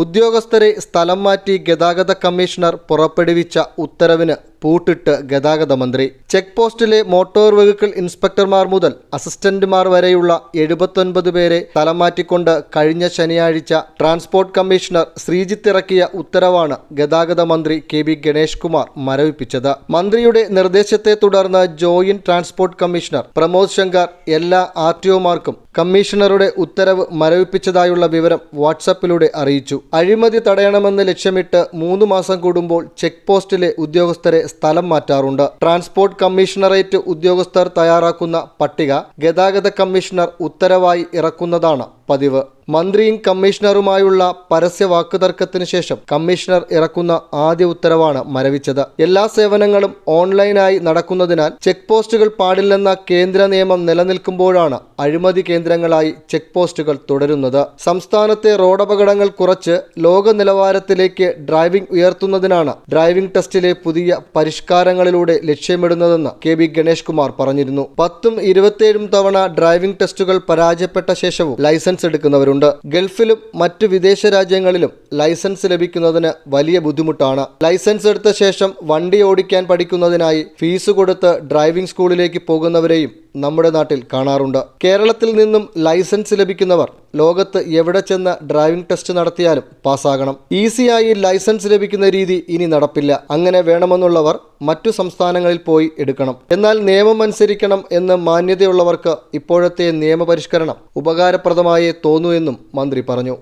ഉദ്യോഗസ്ഥരെ സ്ഥലം മാറ്റി ഗതാഗത കമ്മീഷണർ പുറപ്പെടുവിച്ച ഉത്തരവിന് പൂട്ടിട്ട് ഗതാഗത മന്ത്രി. ചെക്ക് പോസ്റ്റിലെ മോട്ടോർ വെഹിക്കിൾ ഇൻസ്പെക്ടർമാർ മുതൽ അസിസ്റ്റന്റുമാർ വരെയുള്ള എഴുപത്തൊൻപത് പേരെ തലമാറ്റിക്കൊണ്ട് മാറ്റിക്കൊണ്ട് കഴിഞ്ഞ ശനിയാഴ്ച ട്രാൻസ്പോർട്ട് കമ്മീഷണർ ശ്രീജിത്ത് ഇറക്കിയ ഉത്തരവാണ് ഗതാഗത മന്ത്രി കെ ബി ഗണേഷ് കുമാർ മരവിപ്പിച്ചത്. മന്ത്രിയുടെ നിർദ്ദേശത്തെ തുടർന്ന് joint transport commissioner Pramod Shankar എല്ലാ ആർ ടി ഒമാർക്കും കമ്മീഷണറുടെ ഉത്തരവ് മരവിപ്പിച്ചതായുള്ള വിവരം വാട്സപ്പിലൂടെ അറിയിച്ചു. അഴിമതി തടയണമെന്ന് ലക്ഷ്യമിട്ട് മൂന്ന് മാസം കൂടുമ്പോൾ ചെക്ക് പോസ്റ്റിലെ ഉദ്യോഗസ്ഥരെ സ്ഥലം മാറ്റാറുണ്ട്. ട്രാൻസ്പോർട്ട് കമ്മീഷണറേറ്റ് ഉദ്യോഗസ്ഥർ തയ്യാറാക്കുന്ന പട്ടിക ഗതാഗത കമ്മീഷണർ ഉത്തരവായി ഇറക്കുന്നതാണ്. പതിവ്. മന്ത്രിയും കമ്മീഷണറുമായുള്ള പരസ്യ വാക്കുതർക്കത്തിന് ശേഷം കമ്മീഷണർ ഇറക്കുന്ന ആദ്യ ഉത്തരവാണ് മരവിച്ചത്. എല്ലാ സേവനങ്ങളും ഓൺലൈനായി നടക്കുന്നതിനാൽ ചെക്ക് പോസ്റ്റുകൾ പാടില്ലെന്ന കേന്ദ്ര നിയമം നിലനിൽക്കുമ്പോഴാണ് അഴിമതി കേന്ദ്രങ്ങളായി ചെക്ക് പോസ്റ്റുകൾ തുടരുന്നത്. സംസ്ഥാനത്തെ റോഡപകടങ്ങൾ കുറച്ച് ലോക നിലവാരത്തിലേക്ക് ഡ്രൈവിംഗ് ഉയർത്തുന്നതിനാണ് ഡ്രൈവിംഗ് ടെസ്റ്റിലെ പുതിയ പരിഷ്കാരങ്ങളിലൂടെ ലക്ഷ്യമിടുന്നതെന്ന് കെ ബി ഗണേഷ് കുമാർ പറഞ്ഞിരുന്നു. പത്തും ഇരുപത്തിയേഴും തവണ ഡ്രൈവിംഗ് ടെസ്റ്റുകൾ പരാജയപ്പെട്ട ശേഷവും ലൈസൻസ് എടുക്കുന്നവരുണ്ട്. ഗൾഫിലും മറ്റു വിദേശ രാജ്യങ്ങളിലും ലൈസൻസ് ലഭിക്കുന്നതിന് വലിയ ബുദ്ധിമുട്ടാണ്. ലൈസൻസ് എടുത്ത ശേഷം വണ്ടി ഓടിക്കാൻ പഠിക്കുന്നതിനായി ഫീസ് കൊടുത്ത് ഡ്രൈവിംഗ് സ്കൂളിലേക്ക് പോകുന്നവരെയും നമ്മുടെ നാട്ടിൽ കാണാറുണ്ട്. കേരളത്തിൽ നിന്നും ലൈസൻസ് ലഭിക്കുന്നവർ ലോകത്ത് എവിടെ ചെന്ന് ഡ്രൈവിംഗ് ടെസ്റ്റ് നടത്തിയാലും പാസ്സാകണം. ഈസിയായി ലൈസൻസ് ലഭിക്കുന്ന രീതി ഇനി നടപ്പില്ല. അങ്ങനെ വേണമെന്നുള്ളവർ മറ്റു സംസ്ഥാനങ്ങളിൽ പോയി എടുക്കണം. എന്നാൽ നിയമം അനുസരിക്കണം എന്ന് മാന്യതയുള്ളവർക്ക് ഇപ്പോഴത്തെ നിയമപരിഷ്കരണം ഉപകാരപ്രദമായേ തോന്നൂ എന്നും മന്ത്രി പറഞ്ഞു.